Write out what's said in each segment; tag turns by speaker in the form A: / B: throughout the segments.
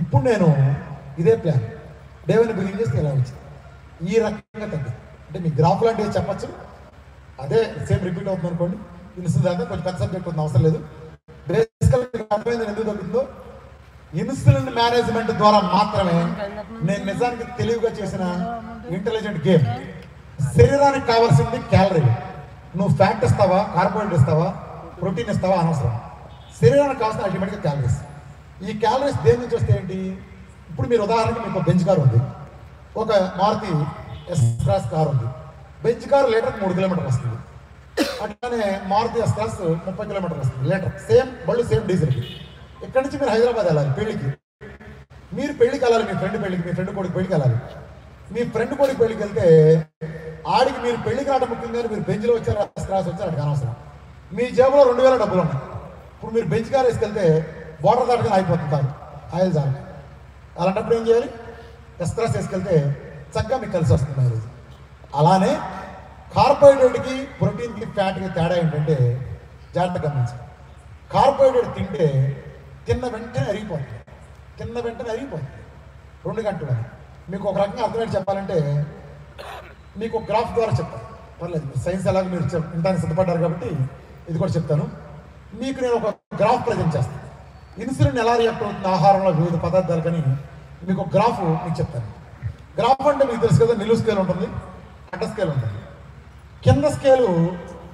A: ఇప్పుడు నేను ఇదే ప్లాన్ డేవని బిగిన్ చేస్తే ఎలా వచ్చింది? ఈ రకంగా తగ్గింది. అంటే మీ గ్రాఫ్ లాంటివి చెప్పచ్చు. అదే సేమ్ రిపీట్ అవుతుంది అనుకోండి. ఇన్సులిన్ దాకా కొంచెం పెద్ద సబ్జెక్ట్ ఉంది అవసరం లేదు. బేసికల్ అర్థమైంది ఎందుకు తగ్గిందో ఇన్సులిన్ మేనేజ్మెంట్ ద్వారా మాత్రమే నేను నిజానికి తెలివిగా చేసిన ఇంటెలిజెంట్ గేమ్ శరీరానికి కావాల్సింది క్యాలరీ నువ్వు ఫ్యాట్ ఇస్తావా కార్బోహైడ్రేట్ ఇస్తావా ప్రోటీన్ ఇస్తావా అనవసరం. శరీరానికి కావాల్సిన అల్టిమేట్గా క్యాలరీస్ ఈ క్యాలరీస్ దేని నుంచి వస్తాయండి? ఇప్పుడు మీరు ఉదాహరణకి మీకు బెంచ్ కార్ ఉంది. ఒక మారుతి ఎస్ క్లాస్ కార్ ఉంది. బెంచ్ కార్ లీటర్కి మూడు కిలోమీటర్లు వస్తుంది. అట్లానే మారుతి ఎస్ క్లాస్ ముప్పై కిలోమీటర్లు వస్తుంది. లీటర్ సేమ్ బళ్ళు సేమ్ డీజిల్కి ఇక్కడ నుంచి మీరు హైదరాబాద్ వెళ్ళాలి పెళ్ళికి. మీరు పెళ్ళికి వెళ్ళాలి మీ ఫ్రెండ్ పెళ్ళికి మీ ఫ్రెండ్ కొడుకు పెళ్ళికి వెళ్ళాలి. మీ ఫ్రెండ్ కొడుకు పెళ్ళికి వెళ్తే ఆడికి మీరు పెళ్ళికి రావడం ముఖ్యంగా మీరు బెంచ్లో వచ్చారు క్రాస్ వచ్చారు అడిగి అనవసరం మీ జేబులో రెండు వేల డబ్బులు ఉన్నాయి. ఇప్పుడు మీరు బెంచ్ కార్ వేసుకెళ్తే బోర్డర్ దాటుకొని అయిపోతుంటారు ఆయిల్ జాలి అలాంటప్పుడు ఏం చేయాలి? ఎక్స్ప్రెస్ వేసుకెళ్తే చక్కగా మీకు కలిసి వస్తుంది మైలేజ్. అలానే కార్బోహైడ్రేట్కి ప్రోటీన్కి ఫ్యాట్కి తేడా ఏంటంటే జాగ్రత్త గమనించాలి. కార్బోహైడ్రేట్ తింటే తిన్న వెంటనే అరిగిపోతుంది. తిన్న వెంటనే అరిగిపోతుంది. రెండు గంటలు మీకు ఒక రకంగా అర్థమైంది చెప్పాలంటే మీకు గ్రాఫ్ ద్వారా చెప్తాను. పర్లేదు సైన్స్ ఎలాగో మీరు చెప్ సిద్ధపడ్డారు కాబట్టి ఇది కూడా చెప్తాను. మీకు నేను ఒక గ్రాఫ్ ప్రజెంట్ చేస్తాను. ఇన్సులిన్ ఎలా రియాక్ట్ అవుతుంది? ఆహారంలో వివిధ పదార్థాలు కానీ మీకు ఒక గ్రాఫ్ మీకు చెప్తాను. గ్రాఫ్ అంటే మీకు తెలుసు కదా నిలువు స్కేల్ ఉంటుంది అడ్డ స్కేల్ ఉంటుంది. కింద స్కేలు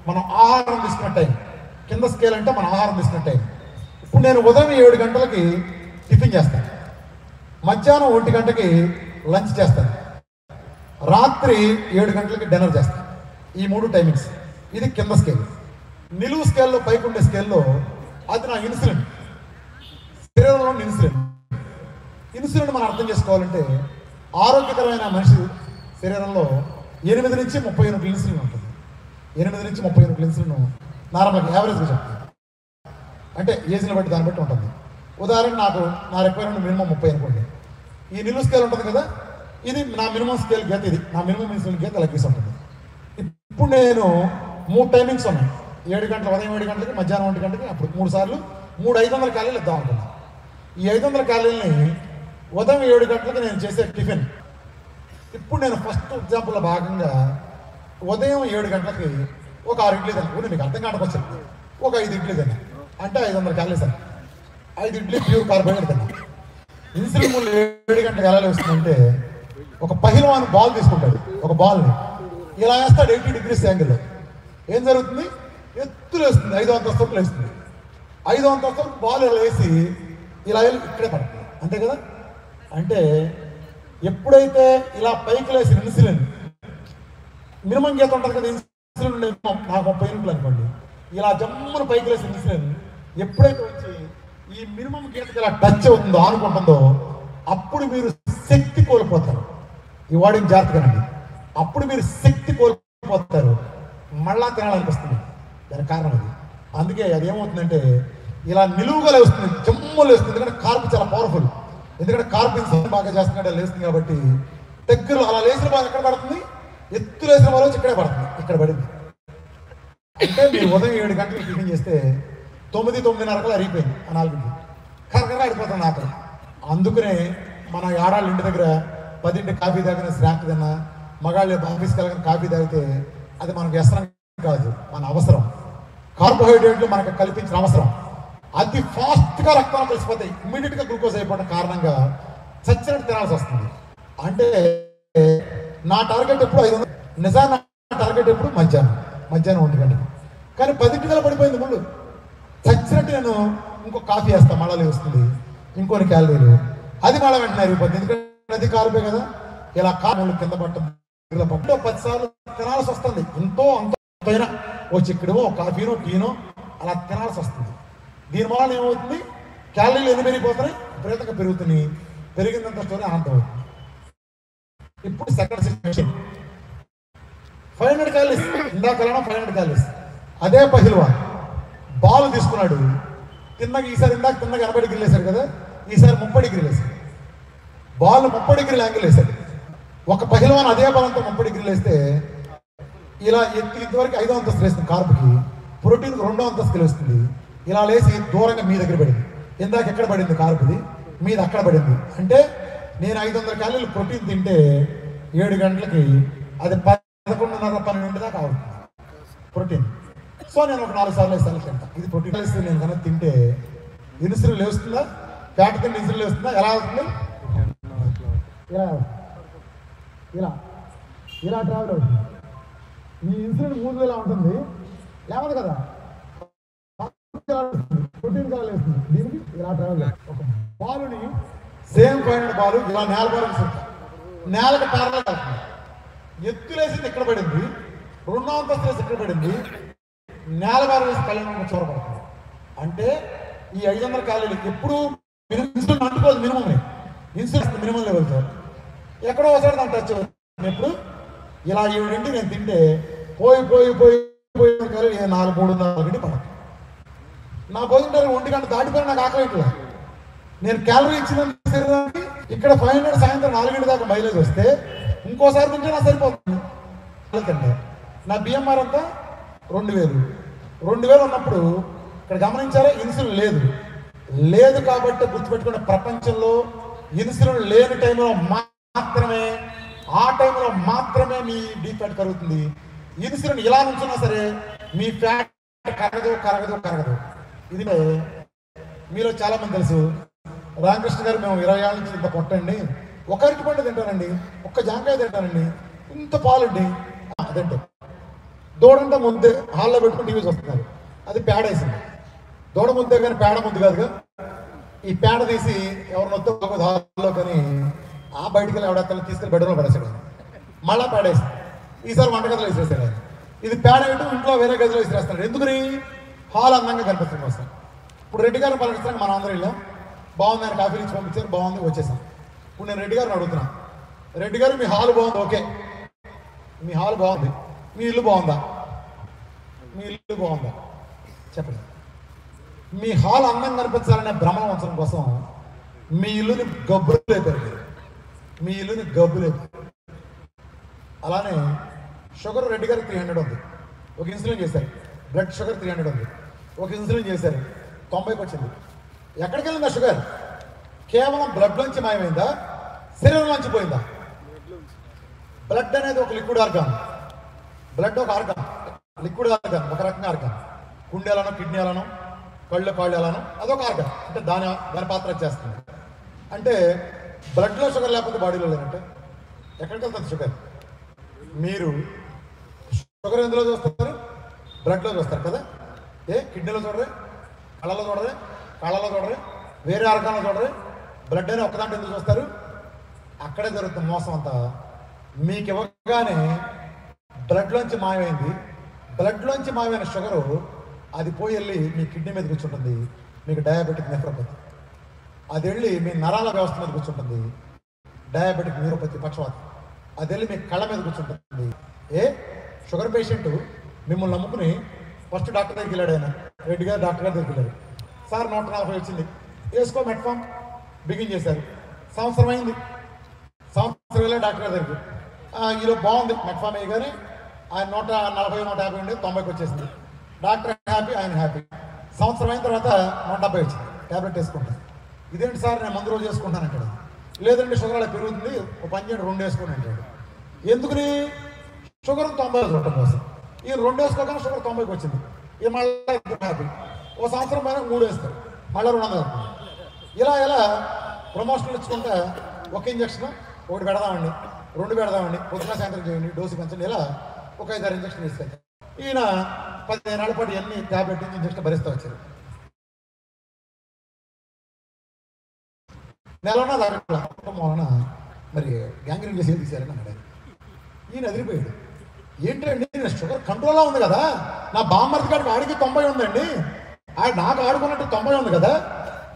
A: మనం ఆహారం తీసుకున్న టైం కింద స్కేల్ అంటే మనం ఆహారం తీసుకున్న టైం ఇప్పుడు నేను ఉదయం ఏడు గంటలకి టిఫిన్ చేస్తాను. మధ్యాహ్నం ఒంటి గంటకి లంచ్ చేస్తాను. రాత్రి ఏడు గంటలకి డిన్నర్ చేస్తాను. ఈ మూడు టైమింగ్స్ ఇది కింద స్కేల్ నిలువు స్కేల్లో పైకి ఉండే స్కేల్లో అది నా ఇన్సులిన్. శరీరంలో ఇన్సులిన్ ఇన్సులిన్ మనం అర్థం చేసుకోవాలంటే ఆరోగ్యకరమైన మనిషి శరీరంలో ఎనిమిది నుంచి ముప్పై ఎనిమిది ఇన్సులిన్ ఉంటుంది. ఎనిమిది నుంచి ముప్పై ఎనిమిది ఇన్సులిన్ నార్మల్గా యావరేజ్గా చెప్తాను. అంటే ఏజ్ని బట్టి దాన్ని బట్టి ఉంటుంది. ఉదాహరణ నాకు నా రిక్వైర్మెంట్ మినిమం ముప్పై అనుకోండి. ఈ నిలువు స్కేల్ ఉంటుంది కదా? ఇది నా మినిమం స్కేల్ గీత ఇది. నా మినిమం ఇన్సులిన్ గీత లెక్కేసి ఉంటుంది. ఇప్పుడు నేను మూడు టైమింగ్స్ ఉన్నాయి. ఏడు గంటల ఉదయం ఏడు గంటలకి మధ్యాహ్నం ఒంటి గంటకి అప్పుడు మూడు సార్లు మూడు ఐదు వందల క్యాలీలు ఇద్దాం అనుకున్నాను ఈ ఐదు వందల క్యాలీలని ఉదయం ఏడు గంటలకి నేను చేసే టిఫిన్. ఇప్పుడు నేను ఫస్ట్ ఎగ్జాంపుల్లో భాగంగా ఉదయం ఏడు గంటలకి ఒక ఆరు ఇడ్లీ తిన్నాను. మీకు అర్థం కాకపోవచ్చు ఒక ఐదు ఇడ్లీ తిన్నా. అంటే ఐదు వందల క్యాలీస్ అని ఐదు ఇడ్లీ ప్యూర్ కార్బోహైడ్రేట్ తిన్నా. ఇన్సులిన్ మూడు ఏడు గంటల ఎలా వస్తుందంటే ఒక పహిల్వాన్ బాల్ తీసుకుంటాడు. ఒక బాల్ని. ఇలా వేస్తాడు ఎయిటీ డిగ్రీస్ యాంగిల్లో. ఏం జరుగుతుంది? ఎత్తులు వేస్తుంది ఐదో అంతస్తులు వేస్తుంది ఐదో అంతస్తులు బాల్ ఇలా వేసి ఇలా వెళ్ళి ఇక్కడే పడుతుంది అంతే కదా? అంటే ఎప్పుడైతే ఇలా పైకి లేసిన ఇన్సులిన్ మినిమం గీత ఉంటుంది కదా ఇన్సులిన్ ఉండే నాకు ముప్పై యూనిట్లు అనుకోండి. ఇలా జమ్మును పైకి లేసిన ఇన్సులిన్ ఎప్పుడైతే వచ్చి ఈ మినిమం గీతకి ఇలా టచ్ అవుతుందో ఆనుకుంటుందో అప్పుడు మీరు శక్తి కోల్పోతారు. ఈ వాడిని జాగ్రత్తగానండి. అప్పుడు మీరు శక్తి కోల్పోతారు. మళ్ళా తినాలనిపిస్తుంది. దానికి కారణం అది. అందుకే అది ఏమవుతుందంటే ఇలా నిలువుగా లేస్తుంది జమ్ము లేస్తుంది. ఎందుకంటే కార్పు చాలా పవర్ఫుల్ ఎందుకంటే కార్పు ఇన్సులిన్ బాగా చేస్తున్నాడు లేస్తుంది కాబట్టి దగ్గర అలా లేచిన బాగా ఎక్కడ పడుతుంది? ఎత్తు లేసిన వాళ్ళు ఇక్కడే పడుతుంది. ఇక్కడ పడింది. అంటే మీరు ఉదయం ఏడు గంటలకు టిఫిన్ చేస్తే తొమ్మిది తొమ్మిదిన్నరకు అరిగిపోయింది ఆ నాలుగు కరకర ఆడిపోతుంది ఆకలి. అందుకనే మన ఆడాళ్ళ ఇంటి దగ్గర పదింటి కాఫీ తాగిన స్నాక్ తిన్నా మగాళ్ళు ఆఫీస్కి వెళ్ళిన కాఫీ తాగితే అది మనకు వ్యసనం కాదు మన అవసరం. కార్బోహైడ్రేట్లు మనకు కల్పించిన అవసరం. అతి ఫాస్ట్గా రక్తంలో కలిసిపోతాయి ఇమ్మీడియట్గా గ్లూకోజ్ అయిపోవడం కారణంగా చచ్చినట్టు తినాల్సి వస్తుంది. అంటే నా టార్గెట్ ఎప్పుడు ఐదు వందలు? నిజాన్ని నా టార్గెట్ ఎప్పుడు? మధ్యాహ్నం. మధ్యాహ్నం ఒంటి గంటకి. కానీ పది గంటల పడిపోయింది ముళ్ళు చచ్చినట్టు నేను ఇంకో కాఫీ వేస్తా మళ్ళీ వస్తుంది. ఇంకొన్ని క్యాలరీలు. అది మళ్ళీ వెంటనే అయిపోతుంది ఎందుకంటే అది కారుపే కదా. ఇలా కారు కింద పట్టడం పట్టు. పది సార్లు తినాల్సి వస్తుంది. ఎంతో అంత పైన ఓ చిక్కడమో ఓ కాఫీనో టీనో అలా తినాల్సి వస్తుంది. దీని వల్ల ఏమవుతుంది? క్యాలరీలు ఎన్ని పెరిగిపోతున్నాయి? ప్రేతక పెరుగుతున్నాయి పెరిగినంత స్టోరీ అనంతం అవుతుంది. ఇప్పుడు second situation five hundred calories ఇందాకలైనా five hundred calories అదే పహిల్వా. బాల్ తీసుకున్నాడు. తిన్నగా ఈసారి ఇందాక తిన్నగా ఎనభై డిగ్రీలు వేశారు కదా? ఈసారి ముప్పై డిగ్రీలు వేశాడు. బాల్ ముప్పై డిగ్రీలు యాంగిల్ వేశాడు. ఒక పహిల్వాన్ అదే బలంతో ముప్పై డిగ్రీలు వేస్తే ఇలా ఎత్తి ఇంతవరకు ఐదో అంతస్తు వేస్తుంది కార్పుకి ప్రోటీన్కి రెండో అంతస్తులు వస్తుంది. ఇలా లేసి దూరంగా మీ దగ్గర పడింది. ఇందాక ఎక్కడ పడింది కార్పుది మీద అక్కడ పడింది. అంటే నేను ఐదు వందల క్యాలరీలు ప్రోటీన్ తింటే ఏడు గంటలకి అది పదకొండున్నర పన్నెండు దాకా అవుతుంది ప్రోటీన్. సో నేను ఒక నాలుగు సార్లు వేసాను తింటా. ఇది ప్రోటీన్ వేస్తే నేను కనుక తింటే ఇన్సులిన్ లేస్తుందా? ఫ్యాట్ తింటే ఇన్సులిన్ లేస్తుందా? ఎలా అవుతుంది? ఇలా ఇలా. ఇలా ట్రావెల్ అవుతుంది. ఈ ఇన్సులిన్ మూడు వేల ఉంటుంది లేవదు కదా? ప్రోటీన్ వేస్తుంది దీనికి ఇలా ట్రావెల్ ఒక బాలుని సేమ్ పాయింట్ బాలు ఇలా నేల బాలు నేలకు పారలో ఎత్తులేసింది ఇక్కడ పడింది రెండో అంతస్తు ఇక్కడ పడింది నేల బారు కళ్యాణం చూడబడుతుంది అంటే ఈ ఐదు వందల ఖాళీలు ఎప్పుడు minimum insulin అంటుకోదు minimum insulin minimum level sir ఎక్కడో ఒకసారి దాన్ని టచ్ ఎప్పుడు ఇలా ఏడింటి నేను తింటే పోయి పోయి పోయి పోయి నాలుగు మూడు నాలుగు పడతాను నా భోజనం టైం ఒంటి గంట దాటిపోయిన నాకు ఆకలి అవుతుందా? నేను క్యాలరీ ఇచ్చిన శరీరానికి ఇక్కడ ఫైవ్ హండ్రెడ్ సాయంత్రం నాలుగింటి దాకా మైలేజ్ వస్తే ఇంకోసారి తింటే నాకు సరిపోతుంది. తింటే నా బిఎంఆర్ అంతా రెండు వేలు. రెండు వేలు ఉన్నప్పుడు ఇక్కడ గమనించారా? ఇన్సులిన్ లేదు. లేదు కాబట్టి గుర్తుపెట్టుకున్న ప్రపంచంలో ఇన్సులిన్ లేని టైంలో మాత్రమే ఆ టైంలో మాత్రమే మీ డీప్ ఫ్యాట్ కరుగుతుంది. ఇన్సులిన్ ఇలా నుంచున్నా సరే మీ ఫ్యాట్ కరగదు కరగదు కరగదు. ఇది మీలో చాలా మంది తెలుసు. రామకృష్ణ గారు మేము ఇరవై ఏళ్ళ నుంచి ఇంత కొట్టండి ఒక అరటి పండు తింటానండి ఒక్క జాంకాయ తింటానండి ఇంత పాలండి. ఆ, అదంటే దూడంతా ముందే హాల్లో పెట్టుకుని టీవీ చూస్తున్నారు. అది పేడ వేసింది. దూడ ముద్దే కానీ పేడ ముద్దు కాదుగా. ఈ పేడ తీసి ఎవరిని హాల్లో కానీ ఆ బయటికి వెళ్ళి ఎవడెక్కడ తీసుకెళ్ళి బెడ్రూమ్లో పడేసాడు మళ్ళా పేడ వేసింది. ఈసారి వంటగదిలో వేసేసాడు ఆయన ఇది పేడ ఇంట్లో వేరే గదిలో వేసేస్తాడు ఎందుకని? హాల్ అందంగా కనిపిస్తుంది వస్తాం ఇప్పుడు రెడ్డి గారిని పలకరిస్తాను మన అందరూ వెళ్ళాం బాగుంది ఆయన కాఫీ నుంచి పంపించారు బాగుంది వచ్చేసాం. ఇప్పుడు నేను రెడ్డి గారిని అడుగుతున్నాను రెడ్డి గారు మీ హాల్ బాగుంది ఓకే. మీ హాల్ బాగుంది. మీ ఇల్లు బాగుందా? మీ ఇల్లు బాగుందా? చెప్పండి. మీ హాల్ అందంగా కనిపించాలనే భ్రమణ ఉంచడం కోసం మీ ఇల్లుని గబ్బులు లేపారు మీరు మీ ఇల్లుని గబ్బులు లేపారు అలానే షుగర్ రెడ్డి గారికి త్రీ హండ్రెడ్ ఉంది. ఒక ఇన్సులిన్ చేశారు. బ్లడ్ షుగర్ త్రీ హండ్రెడ్ ఉంది. ఒక ఇన్సిడెంట్ చేశారు. తొంభైకి వచ్చింది. ఎక్కడికి వెళ్ళిందా షుగర్? కేవలం బ్లడ్ నుంచి మాయమైందా? శరీరం నుంచి పోయిందా? బ్లడ్ అనేది ఒక లిక్విడ్ ఆర్గాన్ బ్లడ్ ఒక ఆర్గాన్ లిక్విడ్ ఆర్గాన్ ఒక రకంగా ఆర్గాన్ గుండెలను కిడ్నీలను కళ్ళు కాళ్ళు అదొక ఆర్గాన్ అంటే దాని దాని పాత్ర చేస్తుంది అంటే బ్లడ్లో షుగర్ లేకపోతే బాడీలో లేదంటే ఎక్కడికి వెళ్తుంది షుగర్? మీరు షుగర్ ఎందులో చూస్తారు? బ్లడ్లో చూస్తారు కదా? ఏ కిడ్నీలో చూడరే కళ్ళలో చూడరే కళ్ళలో చూడరే వేరే ఆర్గాన్లో చూడరే బ్లడ్ అని ఒక్కదాంట్లో ఎందుకు చూస్తారు? అక్కడే జరుగుతుంది మోసం అంతా మీకు ఇవ్వగానే బ్లడ్లోంచి మాయమైంది. బ్లడ్లోంచి మాయమైన షుగరు అది పోయి వెళ్ళి మీ కిడ్నీ మీద కూర్చుంటుంది. మీకు డయాబెటిక్ నెఫ్రోపతి అది వెళ్ళి మీ నరాల వ్యవస్థ మీద కూర్చుంటుంది. డయాబెటిక్ న్యూరోపతి పక్షవాతం. అది వెళ్ళి మీ కళ్ళ మీద కూర్చుంటుంది. ఏ? షుగర్ పేషెంట్ మిమ్మల్ని నమ్ముకుని ఫస్ట్ డాక్టర్ దగ్గరికి వెళ్ళాడు ఆయన. రెడ్డి గారు డాక్టర్ గారి దగ్గరికి వెళ్ళారు సార్ నూట నలభై వచ్చింది. వేసుకో మెట్ఫామ్ బిగిన్ చేశారు. సంవత్సరం అయింది. సంవత్సరం వెళ్ళే డాక్టర్ గారి దగ్గరికి ఈలో బాగుంది మెట్ఫామ్ వేయగానే ఆయన నూట నలభై నూట యాభై ఉండేది తొంభైకి వచ్చేసింది. డాక్టర్ హ్యాపీ ఆయన హ్యాపీ. సంవత్సరం అయిన తర్వాత నూట డెబ్బై వచ్చింది. ట్యాబ్లెట్ వేసుకుంటాను ఇదేంటి సార్ నేను మందు రోజు వేసుకుంటాను అంటాడు. లేదంటే షుగర్ అలా పెరుగుతుంది. ఒక పని చేయండి రెండు వేసుకోండి అంటాడు. ఎందుకని? షుగర్ తొంభై చూడటం కోసం. ఈ రెండు వేసుకోగానే షుగర్ తొంభైకి వచ్చింది ఈ మళ్ళీ హ్యాపీ ఓ సంవత్సరం పైన మూడు వేస్తారు. మళ్ళీ రెండు వందలు ఇలా ఇలా ప్రమోషన్లు ఇచ్చుకుంటే ఒక ఇంజక్షన్ ఒకటి పెడదామండి రెండు పెడదామండి పొద్దున సాయంత్రం చేయండి డోసు పెంచండి ఇలా ఒక ఐదారు ఇంజక్షన్ ఇస్తారు ఈయన పదిహేను ఏళ్ళ పాటు ఎన్ని ట్యాబ్లెట్ నుంచి ఇంజక్షన్ భరిస్తూ వచ్చారు? నెలన్నా దాకా మొన్న మరి గ్యాంగ్రీన్ చేసి తీశారని అన్నాడు ఈయన అదిరిపోయాడు ఏంటండి నేను షుగర్ కంట్రోల్లో ఉంది కదా? నా బామ్మర్ది గారికి ఆడికి తొంభై ఉందండి. ఆ నాకు ఆడుకున్నట్టు తొంభై ఉంది కదా?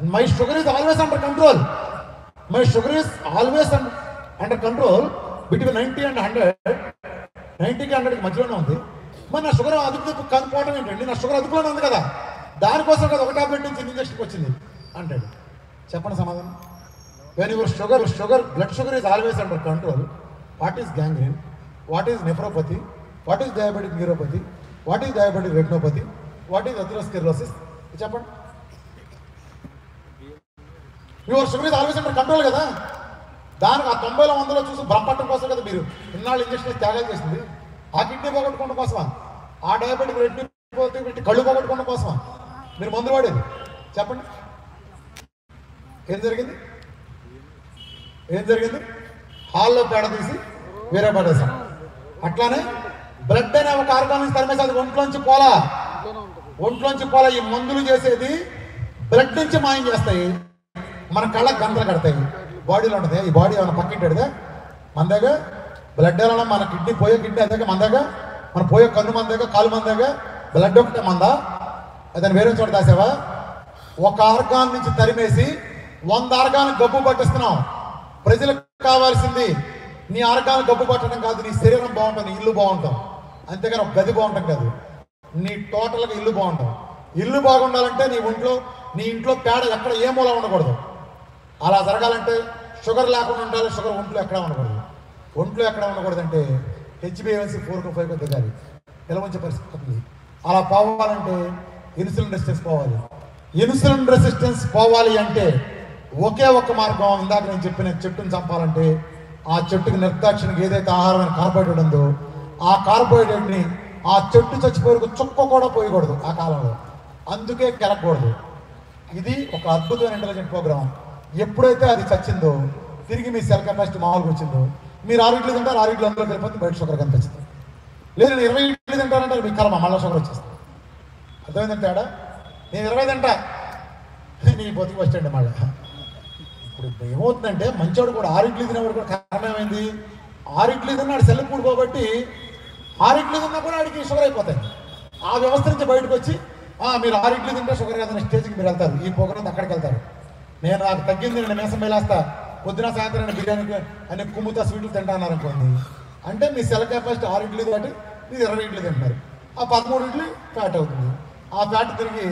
A: My sugar is always under control. My sugar is always under control between ninety and hundred. నైంటీకి హండ్రెడ్కి మధ్యలోనే ఉంది. మరి నా షుగర్ అదుపు కనుక్కోవడం ఏంటండి? నా షుగర్ అదుపులోనే ఉంది కదా? దానికోసం కదా ఒక టాబ్లెట్ నుంచి ఇంజక్షన్కి వచ్చింది. అంటాడు. చెప్పండి సమాధానం. When your sugar sugar blood sugar is always under control what is gangrene what is nephropathy what is diabetic neuropathy what is diabetic retinopathy? What is atherosclerosis చెప్పండి యువర్ షుగర్ ఇస్ ఆల్వేస్ అంటారు control కదా? దానికి ఆ తొంభైలో వందలో చూసి భ్రమపట్టడం కోసం కదా మీరు ఇన్నాళ్ళు ఇంజక్షన్ త్యాగాలు చేసింది. ఆ కిడ్నీ పోగొట్టుకోవడం కోసమా? ఆ డయాబెటిక్ రెడ్డి పోతే పెట్టి కళ్ళు పోగొట్టుకోవడం కోసమా? మీరు మందులు వాడేది? చెప్పండి. ఏం జరిగింది? ఏం జరిగింది? హాల్లో పేడ తీసి వేరే పడేసాం అట్లానే బ్లడ్ అనే ఒక ఆర్గాన్ నుంచి తరిమేసి అది ఒంట్లోంచి పోలా. ఒంట్లోంచి పోలా. ఈ మందులు చేసేది బ్లడ్ నుంచి మాయం చేస్తాయి. మన కళ్ళకి గంతలు కడతాయి. బాడీలో ఉంటుంది. ఈ బాడీ ఏమైనా పక్కింటాడుగా మన దగ్గర బ్లడ్ ఎలా మన కిడ్నీ పోయే కిడ్నీ అదే మన దగ్గర మన పోయే కన్ను మన దగ్గర కాలు మన దగ్గర బ్లడ్ ఒకటే మందా? అదని వేరే చోట దాసావా? ఒక ఆర్గాన్ నుంచి తరిమేసి వంద ఆర్గాన్ గబ్బు పట్టిస్తున్నాం ప్రజలకు కావాల్సింది నీ ఆర్గాన్ గబ్బు పట్టడం కాదు నీ శరీరం బాగుంటుంది ఇల్లు బాగుంటాం అంతేగాని ఒక గది బాగుంటాం కాదు. నీ టోటల్గా ఇల్లు బాగుంటాం. ఇల్లు బాగుండాలంటే నీ ఒంట్లో నీ ఇంట్లో పేడ ఎక్కడ ఏ మూల ఉండకూడదు. అలా జరగాలంటే షుగర్ లేకుండా ఉండాలి షుగర్ ఒంట్లో ఎక్కడ ఉండకూడదు. ఒంట్లో ఎక్కడ ఉండకూడదు అంటే హెచ్బిఎన్సీ ఫోర్కు ఫైవ్కు దిగాలి. నిలవంచే పరిస్థితి ఉంది అలా పోవాలంటే ఇన్సులిన్ రెసిస్టెన్స్ పోవాలి. ఇన్సులిన్ రెసిస్టెన్స్ పోవాలి అంటే ఒకే ఒక్క మార్గం ఇందాక నేను చెప్పిన చెట్టుని చంపాలంటే ఆ చెట్టుకి నిర్దాక్షిణకి ఏదైతే ఆహారమైన కార్బోహైడ్రేట్ ఉందో ఆ కార్బోహైడ్రేట్ని ఆ చెట్టు చచ్చిపోయేందుకు చుక్క కూడా పోయకూడదు ఆ కాలంలో. అందుకే కెలకూడదు. ఇది ఒక అద్భుతమైన ఇంటెలిజెంట్ ప్రోగ్రామ్ ఎప్పుడైతే అది చచ్చిందో తిరిగి మీ సెల్ కెపాసిటీ మామూలుగా వచ్చిందో మీరు ఆరు ఇడ్లు తింటారు ఆరు ఇడ్లు అందులో వెళ్ళిపోతే బయట షుగర్ కనిపిస్తుంది లేదు నేను ఇరవై ఇడ్లు తింటానంటే మీ కర్మ మళ్ళీ షుగర్ వచ్చేస్తుంది. అర్థమైందంటే తేడా? నేను ఇరవై తింటా. నీ బతుకు వచ్చండి మళ్ళీ. ఇప్పుడు ఏమవుతుందంటే మంచోడు కూడా ఆరు ఇడ్లీ తినేవాడు కూడా కారణం ఏమైంది? ఆరు ఇడ్లీ తిన్నాడు సెల్ కూడుకోబట్టి ఇడ్లీ తిన్నా కూడా ఆడికి షుగర్ అయిపోతాయి. ఆ వ్యవస్థ నుంచి బయటకు వచ్చి మీరు ఆరు తింటే షుగర్ కాదని స్టేజ్కి మీరు వెళ్తారు. ఈ ప్రోగ్రామ్ అక్కడికి వెళ్తారు. నేను నాకు తగ్గింది నేను మేసం మేలేస్తా. పొద్దున సాయంత్రం నేను బిర్యానీ అనే కుమ్ముతా స్వీట్లు తింటా అనుకోండి. అంటే మీ సెల్ కెపాసిటీ ఆరు ఇడ్లీ కాబట్టి మీరు ఇరవై ఇడ్లీ తింటున్నారు. ఆ పదమూడు ఇడ్లీ ఫ్యాట్ అవుతుంది. ఆ ఫ్యాట్ తిరిగి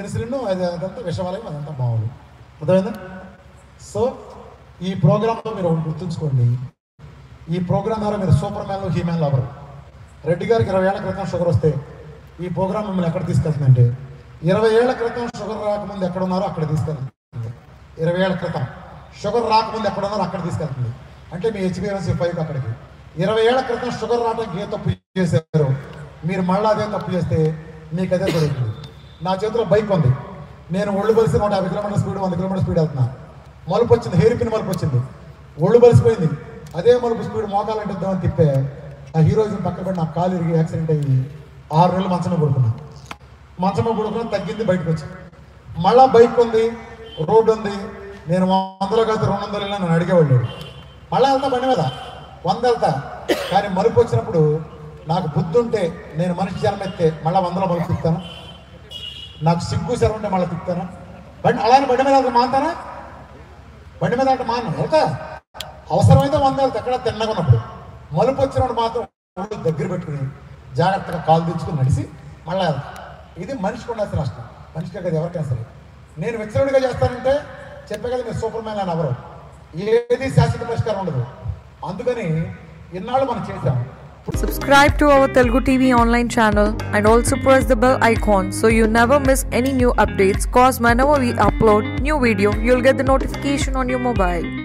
A: ఇన్సులిన్ అది అదంతా విషవాలయం అదంతా బాగుంది అర్థమైందా? సో ఈ ప్రోగ్రాంలో మీరు ఒకటి గుర్తుంచుకోండి. ఈ ప్రోగ్రాం ద్వారా మీరు సూపర్ మ్యాన్లు హీమ్యాన్లు అవ్వరు. రెడ్డి గారికి ఇరవై ఏళ్ళ క్రితం షుగర్ వస్తే ఈ ప్రోగ్రాం మిమ్మల్ని ఎక్కడ తీసుకెళ్తుందంటే? ఇరవై ఏళ్ళ క్రితం షుగర్ రాకముందు ఎక్కడ ఉన్నారో అక్కడ తీసుకెళ్తుంది. ఇరవై ఏళ్ళ క్రితం షుగర్ రాకముందు ఎక్కడ ఉన్నారో అక్కడ తీసుకెళ్తుంది. అంటే మీ హెచ్బిఎంసీ ఫైవ్ అక్కడికి. ఇరవై ఏళ్ళ క్రితం షుగర్ రావడానికి ఏ తప్పు చేశారు? మీరు మళ్ళీ అదే తప్పు చేస్తే మీకు అదే జరుగుతుంది. నా చేతిలో బైక్ ఉంది. నేను ఒళ్ళు బలిసి నూట యాభై కిలోమీటర్ స్పీడ్ వంద కిలోమీటర్ స్పీడ్ వెళ్తున్నా. మలుపు వచ్చింది హెయిర్ పిన్ మలుపు వచ్చింది. ఒళ్ళు బలిసిపోయింది. అదే మలుపు స్పీడ్ మోకాలంటే తిప్పే ఆ హీరోయిజం పక్కన పడి నా కాలు ఇరిగి యాక్సిడెంట్ అయ్యి ఆరు నెలలు మంచమే పడుకున్నా. మంచంలో పడుకున్నా తగ్గింది బయటకు వచ్చి. మళ్ళా బైక్ ఉంది రోడ్డు ఉంది నేను వందలో కాదు రెండు వందలు వెళ్ళినా నన్ను అడిగేవాళ్ళు లేరు. మళ్ళా వెళ్తా బండి మీద వంద వెళ్తా. కానీ మలుపు వచ్చినప్పుడు నాకు బుద్ధి ఉంటే నేను మనిషి జనం ఎత్తే మళ్ళీ వందలో మలుపు తిప్పుతాను? నాకు సిగ్గు శరం ఉంటే మళ్ళీ తిప్పుతాను? బండి అలానే బండి మీద వెళ్తా మాంతానా బండి మీద అంటే మాను వెళ్తా. అవసరమైతే వంద వెళ్తా ఎక్కడ తిన్నగా ఉన్నప్పుడు. మలుపు వచ్చినప్పుడు మాత్రం దగ్గర పెట్టుకుని జాగ్రత్తగా కాలు తెచ్చుకుని నడిచి మళ్ళీ ఇది మనిషికి ఉండాల్సిన నష్టం మనిషికి కదా ఎవరికైనా సరే నేను విచ్చరుడిగా చేస్తానంటే చెప్పే కదా మీరు సూపర్ మ్యాన్ అని ఎవరు ఏది శాశ్వత పరిష్కారం ఉండదు అందుకని ఇన్నాళ్ళు మనం చేశాం
B: Subscribe to our Telugu TV online channel and also press the bell icon so you never miss any new updates. Cause whenever we upload new video, you'll get the notification on your mobile.